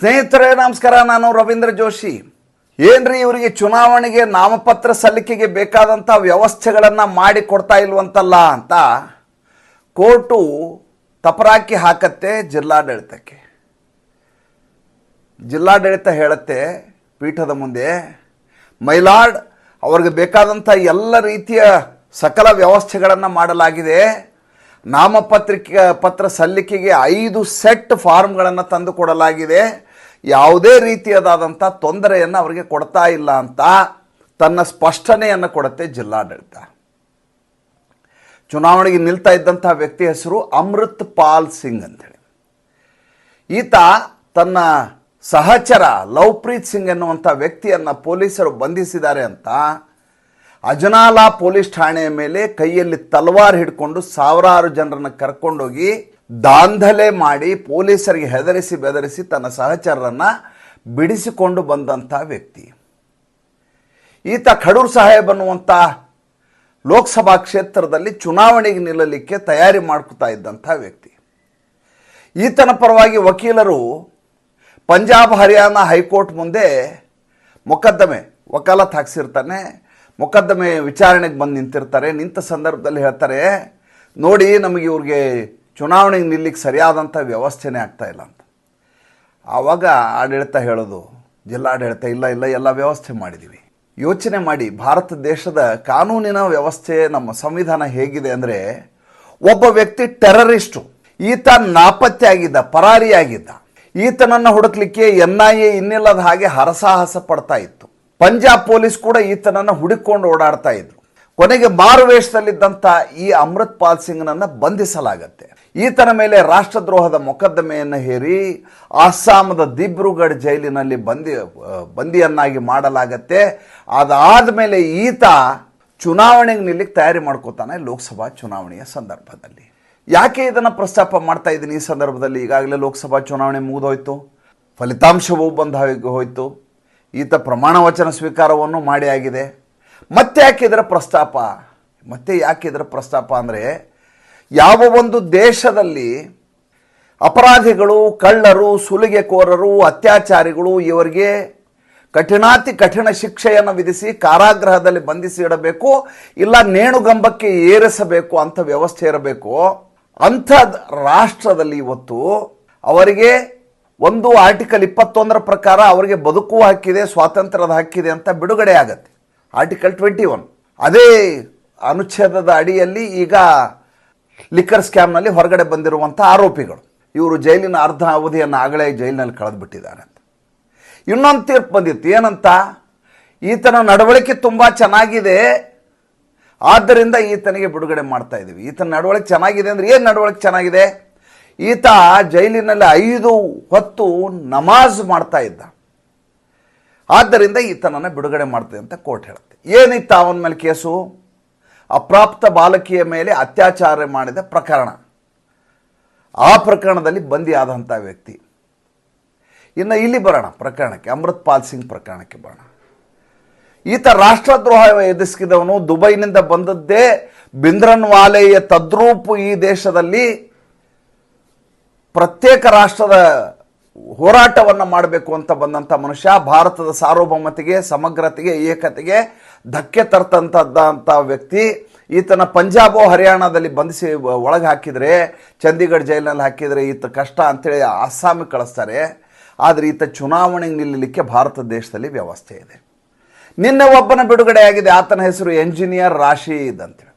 ಸ್ನೇಹಿತರೇ, ನಮಸ್ಕಾರ. ನಾನು ರವೀಂದ್ರ ಜೋಶಿ. ಏನ್ರಿ ಇವರಿಗೆ ಚುನಾವಣೆಗೆ ನಾಮಪತ್ರ ಸಲ್ಲಿಕೆಗೆ ಬೇಕಾದಂಥ ವ್ಯವಸ್ಥೆಗಳನ್ನು ಮಾಡಿ ಕೊಡ್ತಾ ಇಲ್ವಂತಲ್ಲ ಅಂತ ಕೋರ್ಟು ತಪರಾಕಿ ಹಾಕತ್ತೆ ಜಿಲ್ಲಾಡಳಿತಕ್ಕೆ. ಜಿಲ್ಲಾಡಳಿತ ಹೇಳುತ್ತೆ ಪೀಠದ ಮುಂದೆ, ಮೈಲಾಡ್, ಅವ್ರಿಗೆ ಬೇಕಾದಂಥ ಎಲ್ಲ ರೀತಿಯ ಸಕಲ ವ್ಯವಸ್ಥೆಗಳನ್ನು ಮಾಡಲಾಗಿದೆ. ನಾಮಪತ್ರಿಕೆ, ಪತ್ರ ಸಲ್ಲಿಕೆಗೆ ಐದು ಸೆಟ್ ಫಾರ್ಮ್ಗಳನ್ನು ತಂದು ಕೊಡಲಾಗಿದೆ. ಯಾವುದೇ ರೀತಿಯದಾದಂಥ ತೊಂದರೆಯನ್ನು ಅವರಿಗೆ ಕೊಡ್ತಾ ಇಲ್ಲ ಅಂತ ತನ್ನ ಸ್ಪಷ್ಟನೆಯನ್ನು ಕೊಡುತ್ತೆ ಜಿಲ್ಲಾಡಳಿತ. ಚುನಾವಣೆಗೆ ನಿಲ್ತಾ ಇದ್ದಂಥ ವ್ಯಕ್ತಿ ಹೆಸರು ಅಮೃತ್ ಪಾಲ್ ಸಿಂಗ್ ಅಂತೇಳಿ. ಈತ ತನ್ನ ಸಹಚರ ಲವ್ಪ್ರೀತ್ ಸಿಂಗ್ ಎನ್ನುವಂಥ ವ್ಯಕ್ತಿಯನ್ನು ಪೊಲೀಸರು ಬಂಧಿಸಿದ್ದಾರೆ ಅಂತ ಅಜನಾಲಾ ಪೊಲೀಸ್ ಠಾಣೆಯ ಮೇಲೆ ಕೈಯಲ್ಲಿ ತಲವಾರು ಹಿಡ್ಕೊಂಡು ಸಾವಿರಾರು ಜನರನ್ನು ಕರ್ಕೊಂಡೋಗಿ ದಾಂಧಲೆ ಮಾಡಿ ಪೊಲೀಸರಿಗೆ ಹೆದರಿಸಿ ಬೆದರಿಸಿ ತನ್ನ ಸಹಚರರನ್ನು ಬಿಡಿಸಿಕೊಂಡು ಬಂದಂಥ ವ್ಯಕ್ತಿ. ಈತ ಖಡೂರ್ ಸಾಹೇಬ್ ಅನ್ನುವಂಥ ಲೋಕಸಭಾ ಕ್ಷೇತ್ರದಲ್ಲಿ ಚುನಾವಣೆಗೆ ನಿಲ್ಲಲಿಕ್ಕೆ ತಯಾರಿ ಮಾಡ್ಕೊತಾ ಇದ್ದಂಥ ವ್ಯಕ್ತಿ. ಈತನ ಪರವಾಗಿ ವಕೀಲರು ಪಂಜಾಬ್, ಹರಿಯಾಣ ಹೈಕೋರ್ಟ್ ಮುಂದೆ ಮೊಕದ್ದಮೆ, ವಕಾಲತ್ ಹಾಕ್ಸಿರ್ತಾನೆ, ಮೊಕದ್ದಮೆ ವಿಚಾರಣೆಗೆ ಬಂದು ನಿಂತಿರ್ತಾರೆ, ನಿಂತ ಸಂದರ್ಭದಲ್ಲಿ ಹೇಳ್ತಾರೆ, ನೋಡಿ, ನಮಗೆ ಇವ್ರಿಗೆ ಚುನಾವಣೆಗೆ ನಿಲ್ಲಿಕ್ಕೆ ಸರಿಯಾದಂಥ ವ್ಯವಸ್ಥೆನೇ ಆಗ್ತಾ ಇಲ್ಲ ಅಂತ. ಆವಾಗ ಆಡಳಿತ ಹೇಳೋದು, ಜಿಲ್ಲಾಡಳಿತ, ಇಲ್ಲ ಇಲ್ಲ, ಎಲ್ಲ ವ್ಯವಸ್ಥೆ ಮಾಡಿದ್ದೀವಿ ಯೋಚನೆ ಮಾಡಿ, ಭಾರತ ದೇಶದ ಕಾನೂನಿನ ವ್ಯವಸ್ಥೆ, ನಮ್ಮ ಸಂವಿಧಾನ ಹೇಗಿದೆ ಅಂದರೆ, ಒಬ್ಬ ವ್ಯಕ್ತಿ ಟೆರರಿಸ್ಟು, ಈತ ನಾಪತ್ತೆ ಆಗಿದ್ದ ಪರಾರಿಯಾಗಿದ್ದ, ಈತನನ್ನು ಹುಡುಕ್ಲಿಕ್ಕೆ ಎನ್ ಐ ಎ ಇನ್ನಿಲ್ಲದ ಹಾಗೆ ಹರಸಾಹಸ ಪಡ್ತಾ ಇತ್ತು. ಪಂಜಾಬ್ ಪೊಲೀಸ್ ಕೂಡ ಈತನನ್ನು ಹುಡುಕೊಂಡು ಓಡಾಡ್ತಾ ಇದ್ರು. ಕೊನೆಗೆ ಮಾರುವೇಷದಲ್ಲಿದ್ದಂಥ ಈ ಅಮೃತ್ ಪಾಲ್ ಸಿಂಗ್ನನ್ನು ಬಂಧಿಸಲಾಗತ್ತೆ. ಈತನ ಮೇಲೆ ರಾಷ್ಟ್ರದ್ರೋಹದ ಮೊಕದ್ದಮೆಯನ್ನು ಹೇರಿ ಅಸ್ಸಾಮದ ದಿಬ್ರುಗಢ್ ಜೈಲಿನಲ್ಲಿ ಬಂದಿ ಬಂದಿಯನ್ನಾಗಿ ಮಾಡಲಾಗತ್ತೆ. ಅದಾದ ಮೇಲೆ ಈತ ಚುನಾವಣೆಗೆ ನಿಲ್ಲಿಕ್ಕೆ ತಯಾರಿ ಮಾಡ್ಕೋತಾನೆ ಲೋಕಸಭಾ ಚುನಾವಣೆಯ ಸಂದರ್ಭದಲ್ಲಿ. ಯಾಕೆ ಇದನ್ನು ಪ್ರಸ್ತಾಪ ಮಾಡ್ತಾ ಇದ್ದೀನಿ ಈ ಸಂದರ್ಭದಲ್ಲಿ? ಈಗಾಗಲೇ ಲೋಕಸಭಾ ಚುನಾವಣೆ ಮುಗಿದೋಯ್ತು. ಫಲಿತಾಂಶವೂ ಬಂದ ಹೋಯಿತು. ಈತ ಪ್ರಮಾಣ ವಚನ ಸ್ವೀಕಾರವನ್ನು ಮಾಡಿ ಆಗಿದೆ. ಮತ್ತೆ ಯಾಕೆ ಇದರ ಪ್ರಸ್ತಾಪ? ಮತ್ತೆ ಯಾಕೆ ಇದರ ಪ್ರಸ್ತಾಪ ಅಂದರೆ ಯಾವ ಒಂದು ದೇಶದಲ್ಲಿ ಅಪರಾಧಿಗಳು, ಕಳ್ಳರು, ಸುಲಿಗೆಕೋರರು, ಅತ್ಯಾಚಾರಿಗಳು ಇವರಿಗೆ ಕಠಿಣಾತಿ ಕಠಿಣ ಶಿಕ್ಷೆಯನ್ನು ವಿಧಿಸಿ ಕಾರಾಗೃಹದಲ್ಲಿ ಬಂಧಿಸಿ ಇಡಬೇಕು, ಇಲ್ಲ ನೇಣುಗಂಬಕ್ಕೆ ಏರಿಸಬೇಕು ಅಂತ ವ್ಯವಸ್ಥೆ ಇರಬೇಕು, ಅಂಥ ರಾಷ್ಟ್ರದಲ್ಲಿ ಇವತ್ತು ಅವರಿಗೆ ಒಂದು ಆರ್ಟಿಕಲ್ ಇಪ್ಪತ್ತೊಂದರ ಪ್ರಕಾರ ಅವರಿಗೆ ಬದುಕುವ ಹಕ್ಕಿದೆ ಸ್ವಾತಂತ್ರ್ಯದ ಹಕ್ಕಿದೆ ಅಂತ ಬಿಡುಗಡೆ ಆಗತ್ತೆ. Article twenty one. ಅದೇ ಅನುಚ್ಛೇದದ ಅಡಿಯಲ್ಲಿ ಈಗ ಲಿಕ್ಕರ್ ಸ್ಕ್ಯಾಮ್ನಲ್ಲಿ ಹೊರಗಡೆ ಬಂದಿರುವಂಥ ಆರೋಪಿಗಳು. ಇವರು ಜೈಲಿನ ಅರ್ಧ ಅವಧಿಯನ್ನು ಆಗಲೇ ಜೈಲಿನಲ್ಲಿ ಕಳೆದುಬಿಟ್ಟಿದ್ದಾರೆ ಅಂತ. ಇನ್ನೊಂದು ತೀರ್ಪು ಬಂದಿತ್ತು. ಏನಂತ? ಈತನ ನಡವಳಿಕೆ ತುಂಬ ಚೆನ್ನಾಗಿದೆ. ಆದ್ದರಿಂದ ಈತನಿಗೆ ಬಿಡುಗಡೆ ಮಾಡ್ತಾ ಇದ್ದೀವಿ. ಈತನ ನಡವಳಿಕೆ ಚೆನ್ನಾಗಿದೆ ಅಂದರೆ ಏನು ನಡವಳಿಕೆ ಚೆನ್ನಾಗಿದೆ? ಈತ ಜೈಲಿನಲ್ಲಿ ಐದು ಹೊತ್ತು ನಮಾಜ್ ಮಾಡ್ತಾ ಇದ್ದ. ಆದ್ದರಿಂದ ಈತನನ್ನು ಬಿಡುಗಡೆ ಮಾಡ್ತದೆ ಅಂತ ಕೋರ್ಟ್ ಹೇಳುತ್ತೆ. ಏನಿತ್ತು ಅವನ ಮೇಲೆ ಕೇಸು? ಅಪ್ರಾಪ್ತ ಬಾಲಕಿಯ ಮೇಲೆ ಅತ್ಯಾಚಾರ ಮಾಡಿದ ಪ್ರಕರಣ. ಆ ಪ್ರಕರಣದಲ್ಲಿ ಬಂದಿಯಾದಂಥ ವ್ಯಕ್ತಿ. ಇನ್ನು ಇಲ್ಲಿ ಬರೋಣ ಪ್ರಕರಣಕ್ಕೆ, ಅಮೃತ್ಪಾಲ್ ಸಿಂಗ್ ಪ್ರಕರಣಕ್ಕೆ ಬರೋಣ. ಈತ ರಾಷ್ಟ್ರದ್ರೋಹ ಎದುರಿಸಿದವನು, ದುಬೈನಿಂದ ಬಂದದ್ದೇ ಬಿಂದ್ರನ್ವಾಲೆಯ ತದ್ರೂಪು ಈ ದೇಶದಲ್ಲಿ ಪ್ರತ್ಯೇಕ ರಾಷ್ಟ್ರದ ಹೋರಾಟವನ್ನು ಮಾಡಬೇಕು ಅಂತ ಬಂದಂಥ ಮನುಷ್ಯ, ಭಾರತದ ಸಾರ್ವಭೌಮತೆಗೆ, ಸಮಗ್ರತೆಗೆ, ಏಕತೆಗೆ ಧಕ್ಕೆ ತರ್ತಂಥದ್ದಂಥ ವ್ಯಕ್ತಿ ಈತನ ಪಂಜಾಬೋ ಹರಿಯಾಣದಲ್ಲಿ ಬಂಧಿಸಿ ಒಳಗೆ ಹಾಕಿದರೆ ಚಂಡೀಗಢ ಜೈಲಿನಲ್ಲಿ ಹಾಕಿದರೆ ಈತ ಕಷ್ಟ ಅಂತೇಳಿ ಅಸ್ಸಾಮಿಗೆ ಕಳಿಸ್ತಾರೆ. ಆದರೆ ಈತ ಚುನಾವಣೆಗೆ ನಿಲ್ಲಲಿಕ್ಕೆ ಭಾರತ ದೇಶದಲ್ಲಿ ವ್ಯವಸ್ಥೆ ಇದೆ. ನಿನ್ನೆ ಒಬ್ಬನ ಬಿಡುಗಡೆಯಾಗಿದೆ ಆತನ ಹೆಸರು ಎಂಜಿನಿಯರ್ ರಾಶಿ ಅಂತೇಳಿ.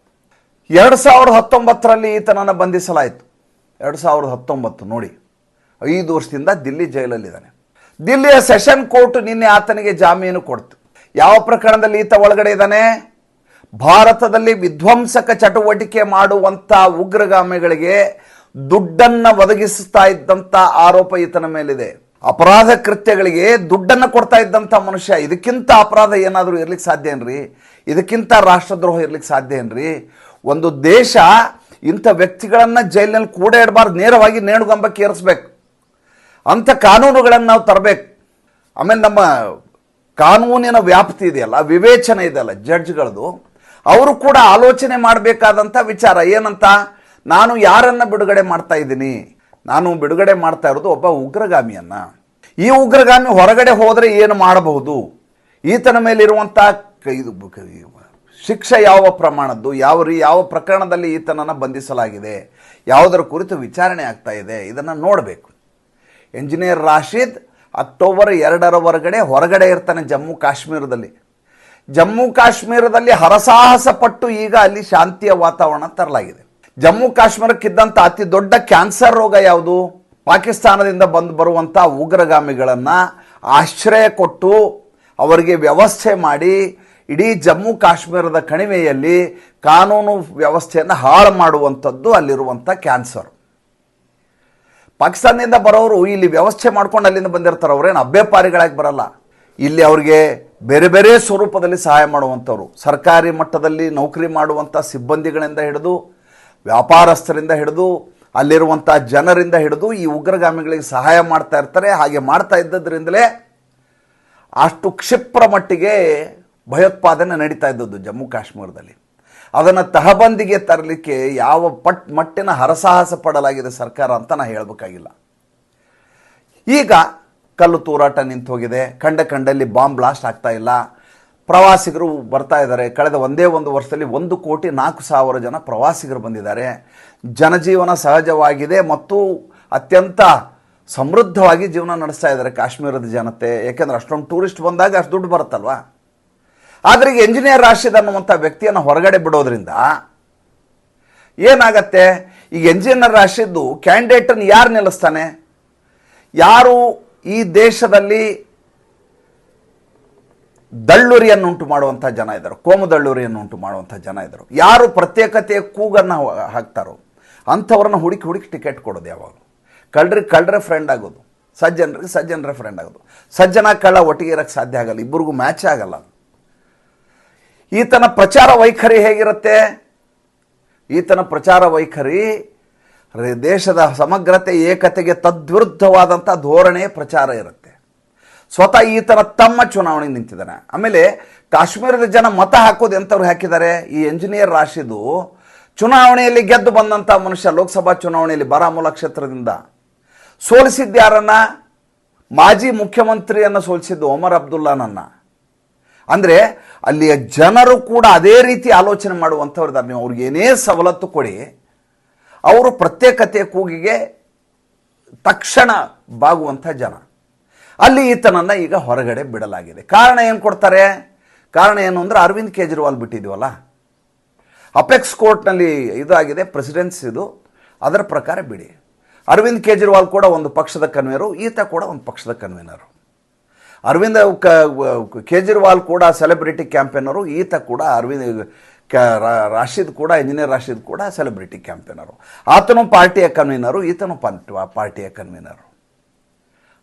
ಎರಡು ಸಾವಿರದ ಹತ್ತೊಂಬತ್ತರಲ್ಲಿ ಈತನನ್ನು ಬಂಧಿಸಲಾಯಿತು. ಎರಡು ಸಾವಿರದ ಹತ್ತೊಂಬತ್ತು ನೋಡಿ. ಐದು ವರ್ಷದಿಂದ ದಿಲ್ಲಿ ಜೈಲಲ್ಲಿದ್ದಾನೆ. ದಿಲ್ಲಿಯ ಸೆಷನ್ ಕೋರ್ಟ್ ನಿನ್ನೆ ಆತನಿಗೆ ಜಾಮೀನು ಕೊಡ್ತು. ಯಾವ ಪ್ರಕರಣದಲ್ಲಿ ಈತ ಒಳಗಡೆ ಇದ್ದಾನೆ? ಭಾರತದಲ್ಲಿ ವಿಧ್ವಂಸಕ ಚಟುವಟಿಕೆ ಮಾಡುವಂಥ ಉಗ್ರಗಾಮಿಗಳಿಗೆ ದುಡ್ಡನ್ನು ಒದಗಿಸ್ತಾ ಇದ್ದಂಥ ಆರೋಪ ಈತನ ಮೇಲಿದೆ. ಅಪರಾಧ ಕೃತ್ಯಗಳಿಗೆ ದುಡ್ಡನ್ನು ಕೊಡ್ತಾ ಇದ್ದಂಥ ಮನುಷ್ಯ, ಇದಕ್ಕಿಂತ ಅಪರಾಧ ಏನಾದರೂ ಇರ್ಲಿಕ್ಕೆ ಸಾಧ್ಯ ಏನ್ರಿ? ಇದಕ್ಕಿಂತ ರಾಷ್ಟ್ರದ್ರೋಹ ಇರ್ಲಿಕ್ಕೆ ಸಾಧ್ಯ ಏನ್ರಿ? ಒಂದು ದೇಶ ಇಂಥ ವ್ಯಕ್ತಿಗಳನ್ನು ಜೈಲಿನಲ್ಲಿ ಕೂಡ ಇಡಬಾರ್ದು, ನೇರವಾಗಿ ನೇಣುಗಂಬಕ್ಕೆ ಏರಿಸ್ಬೇಕು. ಅಂಥ ಕಾನೂನುಗಳನ್ನು ನಾವು ತರಬೇಕು. ಆಮೇಲೆ ನಮ್ಮ ಕಾನೂನಿನ ವ್ಯಾಪ್ತಿ ಇದೆಯಲ್ಲ, ವಿವೇಚನೆ ಇದೆಯಲ್ಲ ಜಡ್ಜ್ಗಳದು, ಅವರು ಕೂಡ ಆಲೋಚನೆ ಮಾಡಬೇಕಾದಂಥ ವಿಚಾರ. ಏನಂತ? ನಾನು ಯಾರನ್ನು ಬಿಡುಗಡೆ ಮಾಡ್ತಾ ಇದ್ದೀನಿ? ನಾನು ಬಿಡುಗಡೆ ಮಾಡ್ತಾ ಇರೋದು ಒಬ್ಬ ಉಗ್ರಗಾಮಿಯನ್ನು. ಈ ಉಗ್ರಗಾಮಿ ಹೊರಗಡೆ ಹೋದರೆ ಏನು ಮಾಡಬಹುದು? ಈತನ ಮೇಲಿರುವಂಥ ಕೈದು ಶಿಕ್ಷೆ ಯಾವ ಪ್ರಮಾಣದ್ದು? ಯಾವ ರೀ ಯಾವ ಪ್ರಕರಣದಲ್ಲಿ ಈತನನ್ನು ಬಂಧಿಸಲಾಗಿದೆ? ಯಾವುದರ ಕುರಿತು ವಿಚಾರಣೆ ಆಗ್ತಾ ಇದೆ? ಇದನ್ನು ನೋಡಬೇಕು. ಎಂಜಿನಿಯರ್ ರಾಶೀದ್ ಅಕ್ಟೋಬರ್ ಎರಡರವರೆಗಡೆ ಹೊರಗಡೆ ಇರ್ತಾನೆ ಜಮ್ಮು ಕಾಶ್ಮೀರದಲ್ಲಿ. ಜಮ್ಮು ಕಾಶ್ಮೀರದಲ್ಲಿ ಹರಸಾಹಸ ಪಟ್ಟು ಈಗ ಅಲ್ಲಿ ಶಾಂತಿಯ ವಾತಾವರಣ ತರಲಾಗಿದೆ. ಜಮ್ಮು ಕಾಶ್ಮೀರಕ್ಕಿದ್ದಂಥ ಅತಿ ದೊಡ್ಡ ಕ್ಯಾನ್ಸರ್ ರೋಗ ಯಾವುದು? ಪಾಕಿಸ್ತಾನದಿಂದ ಬಂದು ಬರುವಂಥ ಉಗ್ರಗಾಮಿಗಳನ್ನು ಆಶ್ರಯ ಕೊಟ್ಟು ಅವರಿಗೆ ವ್ಯವಸ್ಥೆ ಮಾಡಿ ಇಡೀ ಜಮ್ಮು ಕಾಶ್ಮೀರದ ಕಣಿವೆಯಲ್ಲಿ ಕಾನೂನು ವ್ಯವಸ್ಥೆಯನ್ನು ಹಾಳು ಮಾಡುವಂಥದ್ದು ಅಲ್ಲಿರುವಂಥ ಕ್ಯಾನ್ಸರ್. ಪಾಕಿಸ್ತಾನದಿಂದ ಬರೋರು ಇಲ್ಲಿ ವ್ಯವಸ್ಥೆ ಮಾಡ್ಕೊಂಡು ಅಲ್ಲಿಂದ ಬಂದಿರ್ತಾರೆ, ಅವ್ರೇನು ಅಭ್ಯಪಾರಿಗಳಾಗಿ ಬರಲ್ಲ. ಇಲ್ಲಿ ಅವ್ರಿಗೆ ಬೇರೆ ಬೇರೆ ಸ್ವರೂಪದಲ್ಲಿ ಸಹಾಯ ಮಾಡುವಂಥವ್ರು, ಸರ್ಕಾರಿ ಮಟ್ಟದಲ್ಲಿ ನೌಕರಿ ಮಾಡುವಂಥ ಸಿಬ್ಬಂದಿಗಳಿಂದ ಹಿಡಿದು, ವ್ಯಾಪಾರಸ್ಥರಿಂದ ಹಿಡಿದು, ಅಲ್ಲಿರುವಂಥ ಜನರಿಂದ ಹಿಡಿದು ಈ ಉಗ್ರಗಾಮಿಗಳಿಗೆ ಸಹಾಯ ಮಾಡ್ತಾ ಇರ್ತಾರೆ. ಹಾಗೆ ಮಾಡ್ತಾ ಇದ್ದದ್ರಿಂದಲೇ ಅಷ್ಟು ಕ್ಷಿಪ್ರ ಮಟ್ಟಿಗೆ ಭಯೋತ್ಪಾದನೆ ನಡೀತಾ ಇದ್ದದ್ದು ಜಮ್ಮು ಕಾಶ್ಮೀರದಲ್ಲಿ. ಅದನ್ನು ತಹಬಂದಿಗೆ ತರಲಿಕ್ಕೆ ಯಾವ ಪಟ್, ಮಟ್ಟಿನ ಹರಸಾಹಸ ಪಡಲಾಗಿದೆ ಸರ್ಕಾರ ಅಂತ ನಾನು ಹೇಳಬೇಕಾಗಿಲ್ಲ. ಈಗ ಕಲ್ಲು ತೂರಾಟ ನಿಂತು ಹೋಗಿದೆ, ಕಂಡ ಕಂಡಲ್ಲಿ ಬಾಂಬ್ ಬ್ಲಾಸ್ಟ್ ಆಗ್ತಾ ಇಲ್ಲ. ಪ್ರವಾಸಿಗರು ಬರ್ತಾ ಇದ್ದಾರೆ. ಕಳೆದ ಒಂದೇ ಒಂದು ವರ್ಷದಲ್ಲಿ ಒಂದು ಕೋಟಿ ನಾಲ್ಕು ಸಾವಿರ ಜನ ಪ್ರವಾಸಿಗರು ಬಂದಿದ್ದಾರೆ. ಜನಜೀವನ ಸಹಜವಾಗಿದೆ ಮತ್ತು ಅತ್ಯಂತ ಸಮೃದ್ಧವಾಗಿ ಜೀವನ ನಡೆಸ್ತಾ ಇದ್ದಾರೆ ಕಾಶ್ಮೀರದ ಜನತೆ. ಯಾಕೆಂದರೆ ಅಷ್ಟೊಂದು ಟೂರಿಸ್ಟ್ ಬಂದಾಗ ಅಷ್ಟು ದುಡ್ಡು ಬರುತ್ತಲ್ವಾ? ಆದರೆ ಈಗ ಎಂಜಿನಿಯರ್ ರಾಶಿದ್ ಅನ್ನುವಂಥ ವ್ಯಕ್ತಿಯನ್ನು ಹೊರಗಡೆ ಬಿಡೋದ್ರಿಂದ ಏನಾಗತ್ತೆ? ಈಗ ಎಂಜಿನಿಯರ್ ರಾಶಿದ್ದು ಕ್ಯಾಂಡಿಡೇಟನ್ನು ಯಾರು ನಿಲ್ಲಿಸ್ತಾನೆ? ಯಾರು ಈ ದೇಶದಲ್ಲಿ ದಳ್ಳುರಿಯನ್ನು ಉಂಟು ಮಾಡುವಂಥ ಜನ ಇದ್ದರು. ಕೋಮು ದಳ್ಳುರಿಯನ್ನುಂಟು ಮಾಡುವಂಥ ಜನ ಇದ್ದರು. ಯಾರು ಪ್ರತ್ಯೇಕತೆಯ ಕೂಗನ್ನು ಹಾಕ್ತಾರೋ ಅಂಥವ್ರನ್ನ ಹುಡುಕಿ ಹುಡುಕಿ ಟಿಕೆಟ್ ಕೊಡೋದು ಯಾವಾಗ ಕಳ್ಳರಿಗೆ ಕಳ್ಳರೆ ಫ್ರೆಂಡ್ ಆಗೋದು. ಸಜ್ಜನರಿಗೆ ಸಜ್ಜನರ ಫ್ರೆಂಡ್ ಆಗೋದು. ಸಜ್ಜನ ಕಳ್ಳ ಒಟ್ಟಿಗೆ ಇರೋಕ್ಕೆ ಸಾಧ್ಯ ಆಗಲ್ಲ. ಇಬ್ಬರಿಗೂ ಮ್ಯಾಚ್ ಆಗಲ್ಲ ಈತನ ಪ್ರಚಾರ ವೈಖರಿ ಹೇಗಿರುತ್ತೆ? ಈತನ ಪ್ರಚಾರ ವೈಖರಿ ದೇಶದ ಸಮಗ್ರತೆ, ಏಕತೆಗೆ ತದ್ವಿರುದ್ಧವಾದಂಥ ಧೋರಣೆ ಪ್ರಚಾರ ಇರುತ್ತೆ. ಸ್ವತಃ ಈತನ ತಮ್ಮ ಚುನಾವಣೆಗೆ ನಿಂತಿದ್ದಾನೆ. ಆಮೇಲೆ ಕಾಶ್ಮೀರದ ಜನ ಮತ ಹಾಕೋದು ಎಂಥವ್ರು ಹಾಕಿದ್ದಾರೆ? ಈ ಎಂಜಿನಿಯರ್ ರಾಶಿದು ಚುನಾವಣೆಯಲ್ಲಿ ಗೆದ್ದು ಬಂದಂಥ ಮನುಷ್ಯ ಲೋಕಸಭಾ ಚುನಾವಣೆಯಲ್ಲಿ ಬಾರಾಮುಲ್ಲಾ ಕ್ಷೇತ್ರದಿಂದ ಸೋಲಿಸಿದ್ದ ಯಾರನ್ನ? ಮಾಜಿ ಮುಖ್ಯಮಂತ್ರಿಯನ್ನು ಸೋಲಿಸಿದ್ದು ಒಮರ್ ಅಬ್ದುಲ್ಲಾನನ್ನ. ಅಂದರೆ ಅಲ್ಲಿಯ ಜನರು ಕೂಡ ಅದೇ ರೀತಿ ಆಲೋಚನೆ ಮಾಡುವಂಥವ್ರಿದ್ದಾರೆ ನೀವು ಅವ್ರಿಗೆ ಏನೇ ಸವಲತ್ತು ಕೊಡಿ, ಅವರು ಪ್ರತ್ಯೇಕತೆಯ ಕೂಗಿಗೆ ತಕ್ಷಣ ಬಾಗುವಂಥ ಜನ. ಅಲ್ಲಿ ಈತನನ್ನು ಈಗ ಹೊರಗಡೆ ಬಿಡಲಾಗಿದೆ. ಕಾರಣ ಏನು ಕೊಡ್ತಾರೆ? ಕಾರಣ ಏನು ಅಂದರೆ ಅರವಿಂದ್ ಕೇಜ್ರಿವಾಲ್ ಬಿಟ್ಟಿದ್ವಲ್ಲ? ಅಪೆಕ್ಸ್ ಕೋರ್ಟ್ನಲ್ಲಿ ಇದಾಗಿದೆ ಪ್ರೆಸಿಡೆನ್ಸ್ ಇದು. ಅದರ ಪ್ರಕಾರ ಬಿಡಿ. ಅರವಿಂದ್ ಕೇಜ್ರಿವಾಲ್ ಕೂಡ ಒಂದು ಪಕ್ಷದ ಕನ್ವೀನರು, ಈತ ಕೂಡ ಒಂದು ಪಕ್ಷದ ಕನ್ವೀನರು. ಅರವಿಂದ್, ಕ- ಕೇಜ್ರಿವಾಲ್ ಕೂಡ ಸೆಲೆಬ್ರಿಟಿ ಕ್ಯಾಂಪೇನರು ಈತ ಕೂಡ ಅರವಿಂದ್ ರಾಶಿದ್ ಕೂಡ ಇಂಜಿನಿಯರ್ ರಾಶಿದ್ ಕೂಡ ಸೆಲೆಬ್ರಿಟಿ ಕ್ಯಾಂಪೇನರು ಆತನು ಪಾರ್ಟಿಯ ಕನ್ವೀನರು ಈತನು ಪಾರ್ಟಿ- ಪಾರ್ಟಿಯ ಕನ್ವೀನರು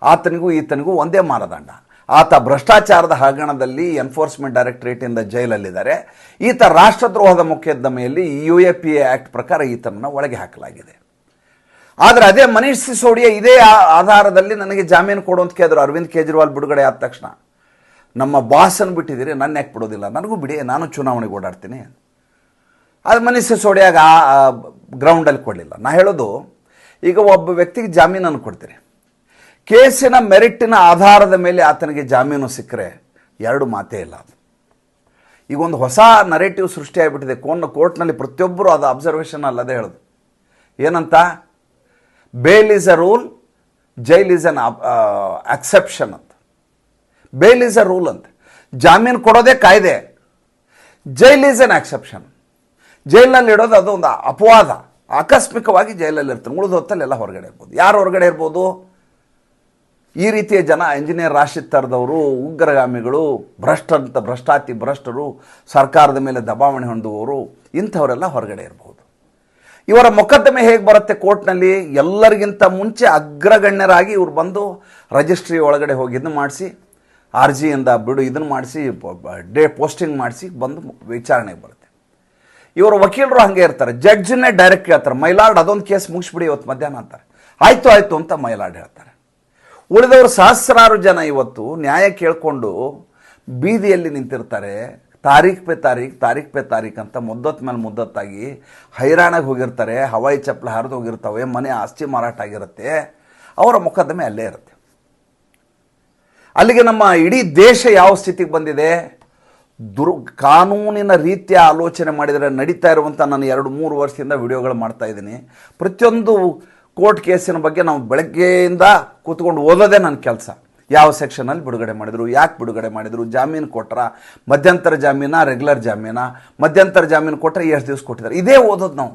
ಆತನಿಗೂ ಈತನಿಗೂ ಒಂದೇ ಮಾನದಂಡ. ಆತ ಭ್ರಷ್ಟಾಚಾರದ ಹಗರಣದಲ್ಲಿ ಎನ್ಫೋರ್ಸ್ಮೆಂಟ್ ಡೈರೆಕ್ಟರೇಟಿಂದ ಜೈಲಲ್ಲಿದ್ದಾರೆ. ಈತ ರಾಷ್ಟ್ರದ್ರೋಹದ ಮುಖ್ಯದ್ದಮೆಯಲ್ಲಿ U A P A act ಪ್ರಕಾರ ಈತನನ್ನು ಒಳಗೆ ಹಾಕಲಾಗಿದೆ. ಆದರೆ ಅದೇ ಮನೀಶ್ ಸಿಸೋಡಿಯಾ ಇದೇ ಆಧಾರದಲ್ಲಿ ನನಗೆ ಜಾಮೀನು ಕೊಡು ಅಂತ ಕೇಳಿದ್ರು. ಅರವಿಂದ್ ಕೇಜ್ರಿವಾಲ್ ಬಿಡುಗಡೆ ಆದ ತಕ್ಷಣ, ನಮ್ಮ ಬಾಸನ್ನು ಬಿಟ್ಟಿದ್ದೀರಿ ನನ್ನ ಯಾಕೆ ಬಿಡೋದಿಲ್ಲ? ನನಗೂ ಬಿಡಿ, ನಾನು ಚುನಾವಣೆಗೆ ಓಡಾಡ್ತೀನಿ. ಅದು ಮನೀಶ್ ಸಿಸೋಡಿಯಾಗ ಆ ಗ್ರೌಂಡಲ್ಲಿ ಕೊಡಲಿಲ್ಲ. ನಾ ಹೇಳೋದು, ಈಗ ಒಬ್ಬ ವ್ಯಕ್ತಿಗೆ ಜಾಮೀನನ್ನು ಕೊಡ್ತೀರಿ. ಕೇಸಿನ ಮೆರಿಟ್ಟಿನ ಆಧಾರದ ಮೇಲೆ ಆತನಿಗೆ ಜಾಮೀನು ಸಿಕ್ಕರೆ ಎರಡು ಮಾತೇ ಇಲ್ಲ ಅದು. ಈಗ ಒಂದು ಹೊಸ ನರೇಟಿವ್ ಸೃಷ್ಟಿಯಾಗಿಬಿಟ್ಟಿದೆ ಕೋನ್ ಕೋರ್ಟ್ನಲ್ಲಿ ಪ್ರತಿಯೊಬ್ಬರು ಅದು ಅಬ್ಸರ್ವೇಷನ್ ಅಲ್ಲದೆ ಹೇಳೋದು. ಏನಂತ? Bail is a rule jail is an exception ಅಂತ. ಬೇಲ್ ಈಸ್ ಅ ರೂಲ್ ಅಂತ. ಜಾಮೀನು ಕೊಡೋದೇ ಕಾಯ್ದೆ. ಜೈಲ್ ಈಸ್ ಅನ್ ಎಕ್ಸೆಪ್ಷನ್ ಜೈಲಿನಲ್ಲಿ ಇಡೋದು ಅದು ಒಂದು ಅಪವಾದ. ಆಕಸ್ಮಿಕವಾಗಿ ಜೈಲಲ್ಲಿ ಇರ್ತಾರೆ ಉಳಿದ ಹೊತ್ತಲ್ಲಿ ಎಲ್ಲ ಹೊರಗಡೆ ಇರ್ಬೋದು. ಯಾರು ಹೊರಗಡೆ ಇರ್ಬೋದು? ಈ ರೀತಿಯ ಜನ ಇಂಜಿನಿಯರ್ ರಾಶಿದ್ ಥರದವರು, ಉಗ್ರಗಾಮಿಗಳು ಭ್ರಷ್ಟಂತ ಭ್ರಷ್ಟಾತಿ ಭ್ರಷ್ಟರು, ಸರ್ಕಾರದ ಮೇಲೆ ದಬಾವಣೆ ಹೊಂದುವವರು, ಇಂಥವರೆಲ್ಲ ಹೊರಗಡೆ ಇರಬಹುದು ಇವರ ಮೊಕದ್ದಮೆ ಹೇಗೆ ಬರುತ್ತೆ ಕೋರ್ಟ್ನಲ್ಲಿ? ಎಲ್ಲರಿಗಿಂತ ಮುಂಚೆ ಅಗ್ರಗಣ್ಯರಾಗಿ ಇವ್ರು ಬಂದು ರಿಜಿಸ್ಟ್ರಿ ಒಳಗಡೆ ಹೋಗಿ ಇದನ್ನು ಮಾಡಿಸಿ ಅರ್ಜಿಯಿಂದ ಬಿಡು ಇದನ್ನು ಮಾಡಿಸಿ ಡೇ ಪೋಸ್ಟಿಂಗ್ ಮಾಡಿಸಿ ಬಂದು ವಿಚಾರಣೆಗೆ ಬರುತ್ತೆ. ಇವರ ವಕೀಲರು ಹಾಗೆ ಇರ್ತಾರೆ. ಜಡ್ಜನ್ನೇ ಡೈರೆಕ್ಟ್ ಕೇಳ್ತಾರೆ ಮೈಲಾರ್ಡ್ ಅದೊಂದು ಕೇಸ್ ಮುಗಿಸ್ಬಿಡಿ ಇವತ್ತು ಮಧ್ಯಾಹ್ನ ಅಂತಾರೆ. ಆಯಿತು ಆಯಿತು ಅಂತ ಮೈಲಾರ್ಡ್ ಹೇಳ್ತಾರೆ. ಉಳಿದವರು ಸಹಸ್ರಾರು ಜನ ಇವತ್ತು ನ್ಯಾಯ ಕೇಳಿಕೊಂಡು ಬೀದಿಯಲ್ಲಿ ನಿಂತಿರ್ತಾರೆ. ತಾರೀಖ್ ಪೇ ತಾರೀಖ್ ತಾರೀಖ್ ಪೇ ತಾರೀಖ್ ಅಂತ ಮುದ್ದತ್ ಮೇಲೆ ಮುದ್ದತ್ತಾಗಿ ಹೈರಾಣಾಗಿ ಹೋಗಿರ್ತಾರೆ, ಹವಾಯಿ ಚಪ್ಪಲ ಹರಿದು ಹೋಗಿರ್ತವೆ, ಮನೆ ಆಸ್ತಿ ಮಾರಾಟ ಆಗಿರುತ್ತೆ, ಅವರ ಮೊಕದ್ದಮೆ ಅಲ್ಲೇ ಇರುತ್ತೆ. ಅಲ್ಲಿಗೆ ನಮ್ಮ ಇಡೀ ದೇಶ ಯಾವ ಸ್ಥಿತಿಗೆ ಬಂದಿದೆ? ದುರ್, ಕಾನೂನಿನ ರೀತಿಯ ಆಲೋಚನೆ ಮಾಡಿದರೆ ನಡೀತಾ ಇರುವಂಥ ನಾನು ಎರಡು, ಮೂರು ವರ್ಷದಿಂದ ವಿಡಿಯೋಗಳು ಮಾಡ್ತಾ ಇದ್ದೀನಿ. ಪ್ರತಿಯೊಂದು ಕೋರ್ಟ್ ಕೇಸಿನ ಬಗ್ಗೆ ನಾವು ಬೆಳಗ್ಗೆಯಿಂದ ಕೂತ್ಕೊಂಡು ಓದೋದೇ ನನ್ನ ಕೆಲಸ. ಯಾವ ಸೆಕ್ಷನಲ್ಲಿ ಬಿಡುಗಡೆ ಮಾಡಿದರು, ಯಾಕೆ ಬಿಡುಗಡೆ ಮಾಡಿದರು? ಜಾಮೀನು ಕೊಟ್ರ, ಮಧ್ಯಂತರ ಜಾಮೀನ ರೆಗ್ಯುಲರ್ ಜಾಮೀನ? ಮಧ್ಯಂತರ ಜಾಮೀನು ಕೊಟ್ಟರೆ ಎಷ್ಟು ದಿವಸ ಕೊಟ್ಟಿದ್ದಾರೆ. ಇದೇ ಓದೋದು ನಾವು.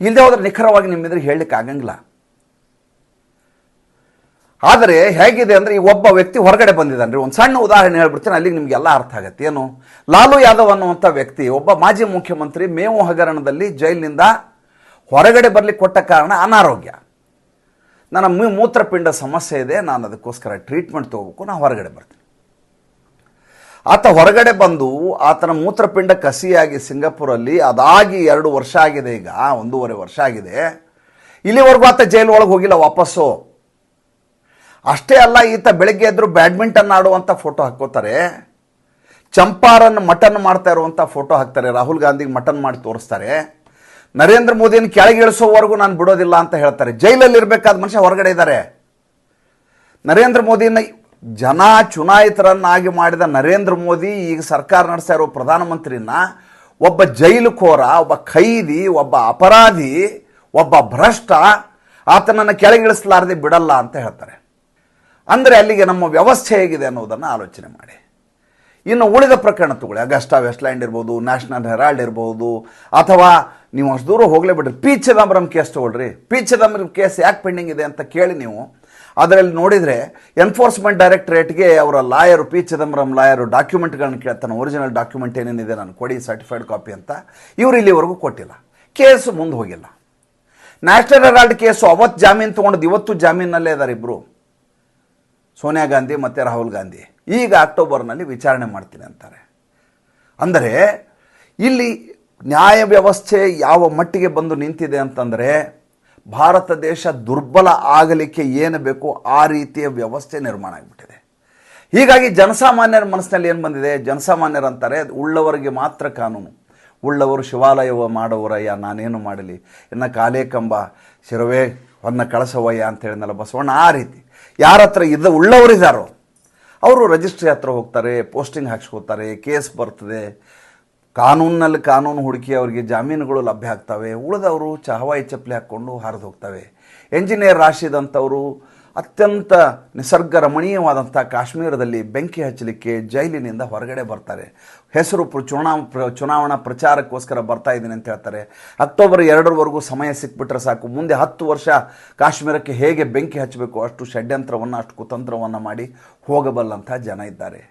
ಇಲ್ಲದೆ ಹೋದ್ರೆ ನಿಖರವಾಗಿ ನಿಮ್ಮಿದ್ರೆ ಹೇಳಲಿಕ್ಕೆ ಆಗಂಗಿಲ್ಲ. ಆದರೆ ಹೇಗಿದೆ ಅಂದರೆ ಈ ಒಬ್ಬ ವ್ಯಕ್ತಿ ಹೊರಗಡೆ ಬಂದಿದ್ದಾನೆ ರೀ ಒಂದು ಸಣ್ಣ ಉದಾಹರಣೆ ಹೇಳ್ಬಿಡ್ತೀನಿ, ಅಲ್ಲಿಗೆ ನಿಮಗೆಲ್ಲ ಅರ್ಥ ಆಗುತ್ತೆ. ಏನು? ಲಾಲು ಯಾದವ್ ಅನ್ನುವಂಥ ವ್ಯಕ್ತಿ, ಒಬ್ಬ ಮಾಜಿ ಮುಖ್ಯಮಂತ್ರಿ ಮೇವು ಹಗರಣದಲ್ಲಿ ಜೈಲಿನಿಂದ ಹೊರಗಡೆ ಬರಲಿಕ್ಕೆ ಕೊಟ್ಟ ಕಾರಣ ಅನಾರೋಗ್ಯ. ನನ್ನ ಮೂತ್ರಪಿಂಡ ಸಮಸ್ಯೆ ಇದೆ, ನಾನು ಅದಕ್ಕೋಸ್ಕರ ಟ್ರೀಟ್ಮೆಂಟ್ ತೊಗೋಬೇಕು ನಾನು ಹೊರಗಡೆ ಬರ್ತೀನಿ. ಆತ ಹೊರಗಡೆ ಬಂದು ಆತನ ಮೂತ್ರಪಿಂಡ ಕಸಿಯಾಗಿ ಸಿಂಗಾಪುರಲ್ಲಿ, ಅದಾಗಿ ಎರಡು ವರ್ಷ ಆಗಿದೆ ಈಗ, ಒಂದೂವರೆ ವರ್ಷ ಆಗಿದೆ. ಇಲ್ಲಿವರೆಗೂ ಆತ ಜೈಲು ಒಳಗೆ ಹೋಗಿಲ್ಲ, ವಾಪಸ್ಸು. ಅಷ್ಟೇ ಅಲ್ಲ, ಈತ ಬೆಳಗ್ಗೆ ಎದ್ರು ಬ್ಯಾಡ್ಮಿಂಟನ್ ಆಡುವಂಥ ಫೋಟೋ ಹಾಕೋತಾರೆ ಚಂಪಾರನ್ ಮಟನ್ ಮಾಡ್ತಾ ಇರುವಂಥ ಫೋಟೋ ಹಾಕ್ತಾರೆ, ರಾಹುಲ್ ಗಾಂಧಿಗೆ ಮಟನ್ ಮಾಡಿ ತೋರಿಸ್ತಾರೆ. ನರೇಂದ್ರ ಮೋದಿಯನ್ನು ಕೆಳಗೆ ಇಳಿಸೋವರೆಗೂ ನಾನು ಬಿಡೋದಿಲ್ಲ ಅಂತ ಹೇಳ್ತಾರೆ. ಜೈಲಲ್ಲಿ ಇರಬೇಕಾದ ಮನುಷ್ಯ ಹೊರಗಡೆ ಇದ್ದಾರೆ. ನರೇಂದ್ರ ಮೋದಿನ ಜನ ಚುನಾಯಿತರನ್ನಾಗಿ ಮಾಡಿದ ನರೇಂದ್ರ ಮೋದಿ, ಈಗ ಸರ್ಕಾರ ನಡೆಸ್ತಾ ಇರೋ ಪ್ರಧಾನಮಂತ್ರಿನ ಒಬ್ಬ ಜೈಲುಕೋರ, ಒಬ್ಬ ಖೈದಿ, ಒಬ್ಬ ಅಪರಾಧಿ, ಒಬ್ಬ ಭ್ರಷ್ಟ, ಆತನನ್ನು ಕೆಳಗಿಳಿಸಲಾರದೆ ಬಿಡಲ್ಲ ಅಂತ ಹೇಳ್ತಾರೆ. ಅಂದರೆ ಅಲ್ಲಿಗೆ ನಮ್ಮ ವ್ಯವಸ್ಥೆ ಹೇಗಿದೆ ಅನ್ನೋದನ್ನು ಆಲೋಚನೆ ಮಾಡಿ. ಇನ್ನು ಉಳಿದ ಪ್ರಕರಣ ತಗೊಳ್ಳಿ. ಅಗಸ್ಟಾ ವೆಸ್ಟ್ಲ್ಯಾಂಡ್ ಇರ್ಬೋದು ನ್ಯಾಷನಲ್ ಹೆರಾಲ್ಡ್ ಇರ್ಬೋದು, ಅಥವಾ ನೀವು ಅಷ್ಟು ದೂರ ಹೋಗಲೇ ಬಿಡ್ರಿ. ಪಿ ಚಿದಂಬರಂ ಕೇಸ್ ತಗೊಳ್ರಿ. ಪಿ ಚಿದಂಬರಂ ಕೇಸ್ ಯಾಕೆ ಪೆಂಡಿಂಗ್ ಇದೆ ಅಂತ ಕೇಳಿ ನೀವು. ಅದರಲ್ಲಿ ನೋಡಿದರೆ ಎನ್ಫೋರ್ಸ್ಮೆಂಟ್ ಡೈರೆಕ್ಟರೇಟ್ಗೆ ಅವರ ಲಾಯರು ಪಿ ಚಿದಂಬರಂ ಲಾಯರು ಡಾಕ್ಯುಮೆಂಟ್ಗಳನ್ನ ಕೇಳ್ತಾನೆ. ಒರಿಜಿನಲ್ ಡಾಕ್ಯುಮೆಂಟ್ ಏನೇನಿದೆ ನಾನು ಕೊಡಿ ಸರ್ಟಿಫೈಡ್ ಕಾಪಿ ಅಂತ. ಇವರು ಇಲ್ಲಿವರೆಗೂ ಕೊಟ್ಟಿಲ್ಲ. ಕೇಸು ಮುಂದೆ ಹೋಗಿಲ್ಲ. ನ್ಯಾಷನಲ್ ಹೆರಾಲ್ಡ್ ಕೇಸು ಅವತ್ತು ಜಾಮೀನು ತೊಗೊಂಡು ಇವತ್ತು ಜಾಮೀನಲ್ಲೇ ಇದ್ದಾರೆ ಇಬ್ಬರು ಸೋನಿಯಾ ಗಾಂಧಿ ಮತ್ತು ರಾಹುಲ್ ಗಾಂಧಿ. ಈಗ ಅಕ್ಟೋಬರ್ನಲ್ಲಿ ವಿಚಾರಣೆ ಮಾಡ್ತೀನಿ ಅಂತಾರೆ. ಅಂದರೆ ಇಲ್ಲಿ ನ್ಯಾಯ ವ್ಯವಸ್ಥೆ ಯಾವ ಮಟ್ಟಿಗೆ ಬಂದು ನಿಂತಿದೆ ಅಂತಂದರೆ ಭಾರತ ದೇಶ ದುರ್ಬಲ ಆಗಲಿಕ್ಕೆ ಏನು ಬೇಕೋ ಆ ರೀತಿಯ ವ್ಯವಸ್ಥೆ ನಿರ್ಮಾಣ ಆಗಿಬಿಟ್ಟಿದೆ. ಹೀಗಾಗಿ ಜನಸಾಮಾನ್ಯರ ಮನಸ್ಸಿನಲ್ಲಿ ಏನು ಬಂದಿದೆ? ಜನಸಾಮಾನ್ಯರು ಅಂತಾರೆ ಉಳ್ಳವರಿಗೆ ಮಾತ್ರ ಕಾನೂನು. ಉಳ್ಳವರು ಶಿವಾಲಯ ಮಾಡೋವರಯ್ಯ ನಾನೇನು ಮಾಡಲಿ? ಇನ್ನು ಕಾಲೇ ಕಂಬ, ಶಿರವೇ ಹೊನ್ನ ಕಳಸವಯ್ಯ ಅಂತ ಹೇಳಿದ್ನಲ್ಲ ಬಸವಣ್ಣ, ಆ ರೀತಿ. ಯಾರ ಹತ್ರ ಇದ್ದ ಉಳ್ಳವರಿದ್ದಾರೋ ಅವರು ರಿಜಿಸ್ಟ್ರಿ ಹತ್ರ ಹೋಗ್ತಾರೆ, ಪೋಸ್ಟಿಂಗ್ ಹಾಕ್ಸ್ಕೋತಾರೆ, ಕೇಸ್ ಬರ್ತದೆ ಕಾನೂನಿನಲ್ಲಿ ಕಾನೂನು ಹುಡುಕಿ ಅವರಿಗೆ ಜಾಮೀನುಗಳು ಲಭ್ಯ ಆಗ್ತವೆ. ಉಳಿದವರು ಚಹವಾಯಿ ಹವಾಯಿ ಚಪ್ಪಲಿ ಹಾಕ್ಕೊಂಡು ಹರಿದು ಹೋಗ್ತವೆ. ಎಂಜಿನಿಯರ್ ರಾಶಿದಂಥವರು ಅತ್ಯಂತ ನಿಸರ್ಗ ರಮಣೀಯವಾದಂಥ ಕಾಶ್ಮೀರದಲ್ಲಿ ಬೆಂಕಿ ಹಚ್ಚಲಿಕ್ಕೆ ಜೈಲಿನಿಂದ ಹೊರಗಡೆ ಬರ್ತಾರೆ. ಹೆಸರು ಪ್ರ, ಚುನಾವ ಚುನಾವಣಾ ಪ್ರಚಾರಕ್ಕೋಸ್ಕರ ಬರ್ತಾ ಇದ್ದೀನಿ ಅಂತ ಹೇಳ್ತಾರೆ. ಅಕ್ಟೋಬರ್ ಎರಡರವರೆಗೂ ಸಮಯ ಸಿಕ್ಬಿಟ್ರೆ ಸಾಕು. ಮುಂದೆ ಹತ್ತು ವರ್ಷ ಕಾಶ್ಮೀರಕ್ಕೆ ಹೇಗೆ ಬೆಂಕಿ ಹಚ್ಚಬೇಕು, ಅಷ್ಟು ಷಡ್ಯಂತ್ರವನ್ನು, ಅಷ್ಟು ಕುತಂತ್ರವನ್ನು ಮಾಡಿ ಹೋಗಬಲ್ಲಂಥ ಜನ ಇದ್ದಾರೆ.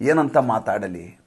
ಏನಂತ ಮಾತಾಡಲಿ?